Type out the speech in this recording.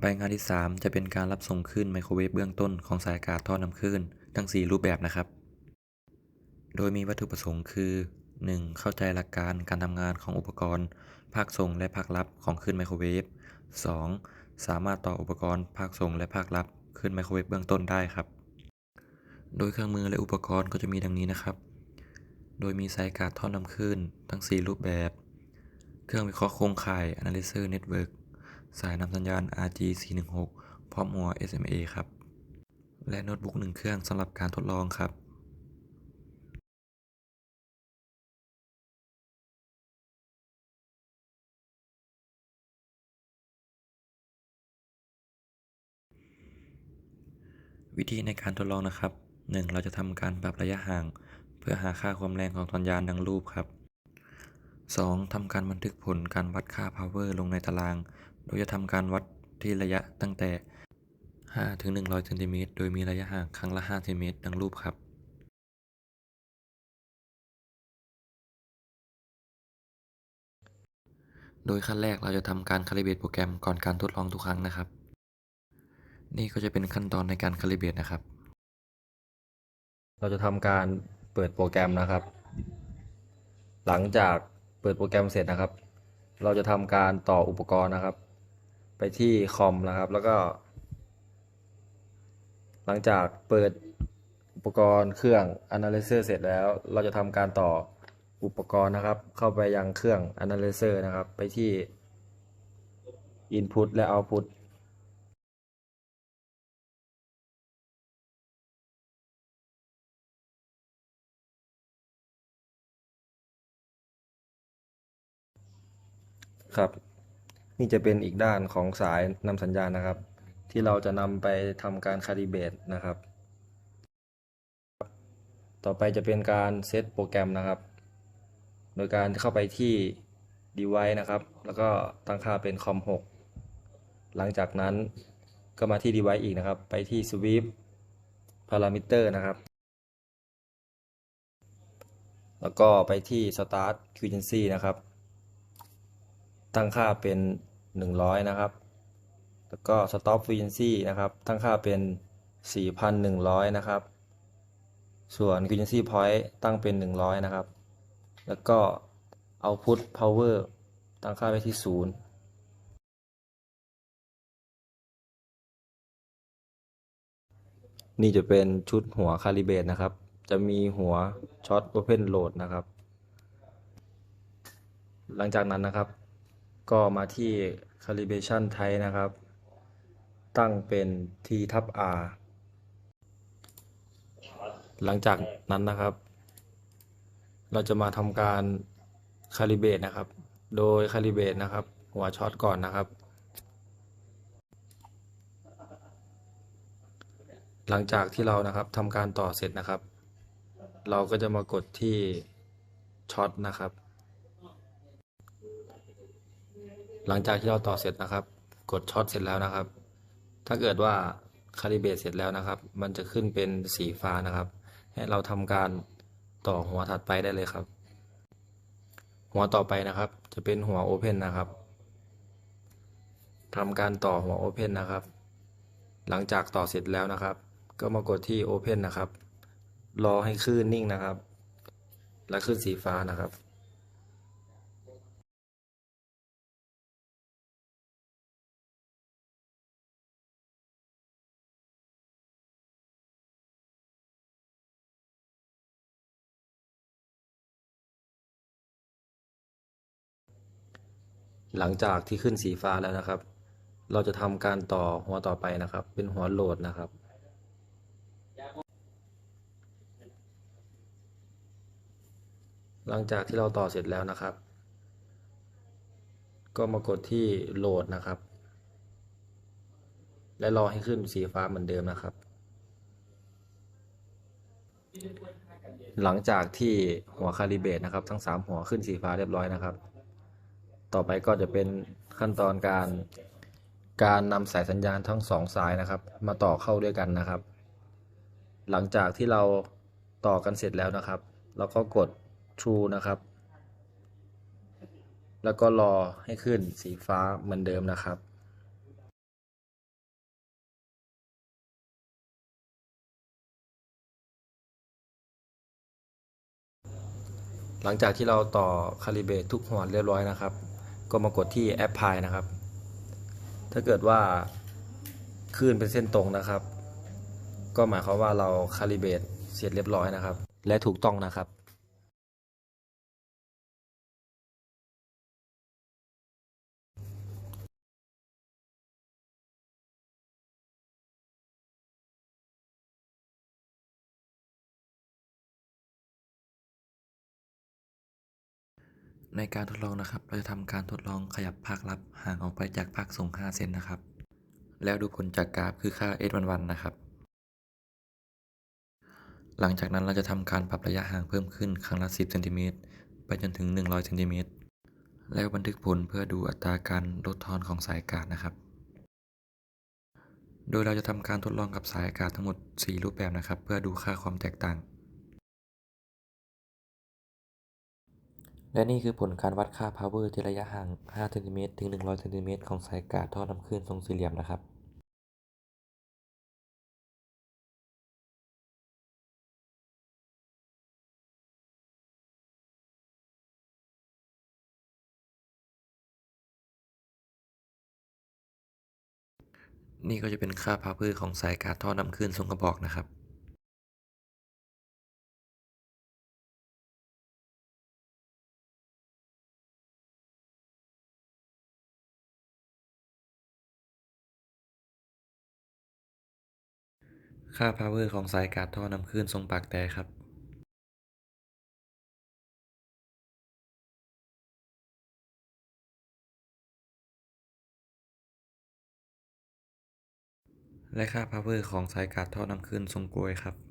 ใบงานที่ 3 จะเป็นการรับส่งคลื่นไมโครเวฟเบื้องต้นของสายอากาศท่อนำคลื่นทั้ง 4 รูปแบบนะครับ โดยมีวัตถุประสงค์คือ 1. เข้าใจหลักการการทำงานของอุปกรณ์ ภาคส่งและภาครับของคลื่นไมโครเวฟ 2. สามารถต่ออุปกรณ์ ภาคส่งและภาครับคลื่นไมโครเวฟเบื้องต้นได้ครับ โดยเครื่องมือและอุปกรณ์ก็จะมีดังนี้นะครับ โดยมีสายอากาศท่อนำคลื่นทั้ง 4 รูปแบบ เครื่องวิเคราะห์โครงข่าย Analyzer Network สายนำสัญญาณ RG416 พร้อมหัว SMA ครับ และโน้ตบุ๊กหนึ่งเครื่องสำหรับการทดลองครับวิธีในการทดลองนะครับ 1. เราจะทำการปรับระยะห่าง เพื่อหาค่าความแรงของสัญญาณดังรูปครับ 2. ทำการบันทึกผลการวัดค่า power ลงในตาราง โดยจะทำการวัดที่ระยะตั้งแต่ 5 ถึง 100เซนติเมตรโดยมีระยะห่างครั้งละ5เซนติเมตรดังรูปครับโดยขั้นแรกเราจะทำการคาลิเบรตโปรแกรมก่อนการทดลองทุกครั้งนะครับ นี่ก็จะเป็นขั้นตอนในการคาลิเบรตนะครับ เราจะทำการเปิดโปรแกรมนะครับ หลังจากเปิดโปรแกรมเสร็จนะครับ เราจะทำการต่ออุปกรณ์นะครับ ไปที่คอมนะครับ แล้วก็ หลังจากเปิดอุปกรณ์เครื่อง Analyzer เสร็จแล้ว เราจะทำการต่ออุปกรณ์นะครับ เข้าไปยังเครื่อง Analyzer นะครับ ไปที่ Input และ Output ครับ นี่จะเป็นอีกด้านของสายนำสัญญาณนะครับ ที่เราจะนำไปทำการคาลิเบตนะครับ ต่อไปจะเป็นการเซตโปรแกรมนะครับ โดยการเข้าไปที่ device นะครับ แล้วก็ตั้งค่าเป็น com 6หลังจากนั้นก็มาที่ device อีกนะครับ ไปที่ sweep parameter นะครับ แล้วก็ไปที่ start q u e n c y นะครับ ตั้งค่าเป็น 100 นะครับ แล้วก็ stop frequency นะครับ ตั้งค่าเป็น 4,100 นะครับ ส่วน frequency point ตั้งเป็น 100 นะครับ แล้วก็ output power ตั้งค่าไว้ที่ 0นี่จะเป็นชุดหัวคาลิเบรตนะครับ จะมีหัวช็อต open load นะครับ หลังจากนั้นนะครับ ก็มาที่ calibration type นะครับ ตั้งเป็น t ทับ r หลังจากนั้นนะครับ เราจะมาทำการ calibrate นะครับ โดย calibrate นะครับ หัวช็อตก่อนนะครับ หลังจากที่เรานะครับทำการต่อเสร็จนะครับ เราก็จะมากดที่ช็อตนะครับ หลังจากที่เราต่อเสร็จนะครับ กดช็อตเสร็จแล้วนะครับ ถ้าเกิดว่าคาลิเบตเสร็จแล้วนะครับ มันจะขึ้นเป็นสีฟ้านะครับ ให้เราทำการต่อหัวถัดไปได้เลยครับ หัวต่อไปนะครับ จะเป็นหัวโอเพนนะครับทำการต่อหัวโอเพนนะครับ หลังจากต่อเสร็จแล้วนะครับ ก็มากดที่ Open นะครับ รอให้คลื่นนิ่งนะครับ และคลื่นสีฟ้านะครับ หลังจากที่ขึ้นสีฟ้าแล้วนะครับ เราจะทำการต่อหัวต่อไปนะครับ เป็นหัวโหลดนะครับ หลังจากที่เราต่อเสร็จแล้วนะครับ ก็มากดที่โหลดนะครับ และรอให้ขึ้นสีฟ้าเหมือนเดิมนะครับ หลังจากที่หัวคาลิเบรตนะครับ ทั้ง 3 หัวขึ้นสีฟ้าเรียบร้อยนะครับ ต่อไปก็จะเป็นขั้นตอนการการนำสายสัญญาณทั้งสองสายนะครับ มาต่อเข้าด้วยกันนะครับ หลังจากที่เราต่อกันเสร็จแล้วนะครับ เราก็กด True นะครับ แล้วก็รอให้ขึ้นสีฟ้าเหมือนเดิมนะครับหลังจากที่เราต่อคาลิเบตทุกหัวเรียบร้อยนะครับ ก็มากดที่แอปพลายนะครับ ถ้าเกิดว่าคลื่นเป็นเส้นตรงนะครับ ก็หมายความว่าเราคาลิเบตเสร็จเรียบร้อยนะครับ และถูกต้องนะครับ ในการทดลองนะครับ เราจะทำการทดลองขยับภาครับห่างออกไปจากภาคส่ง5 เซนนะครับ แล้วดูผลจากกราฟคือค่า S11 นะครับ หลังจากนั้นเราจะทำการปรับระยะห่างเพิ่มขึ้นครั้งละ 10 เซนติเมตรไปจนถึง 100 เซนติเมตร แล้วบันทึกผลเพื่อดูอัตราการลดทอนของสายอากาศนะครับ โดยเราจะทำการทดลองกับสายอากาศทั้งหมด 4 รูปแบบนะครับ เพื่อดูค่าความแตกต่าง และนี่คือผลการวัดค่า power ที่ระยะห่าง5เซนติเมตรถึง 100เซนติเมตรของสายอากาศท่อนำคลื่นทรงสี่เหลี่ยมนะครับนี่ก็จะเป็นค่า power ของสายอากาศท่อนำคลื่นทรงกระบอกนะครับ ค่า power ของสายอากาดท่อนำคลื่นทรงปากแต่ครับและค่า power ของสายอากาดท่อนำคลื่นทรงกลวยครับ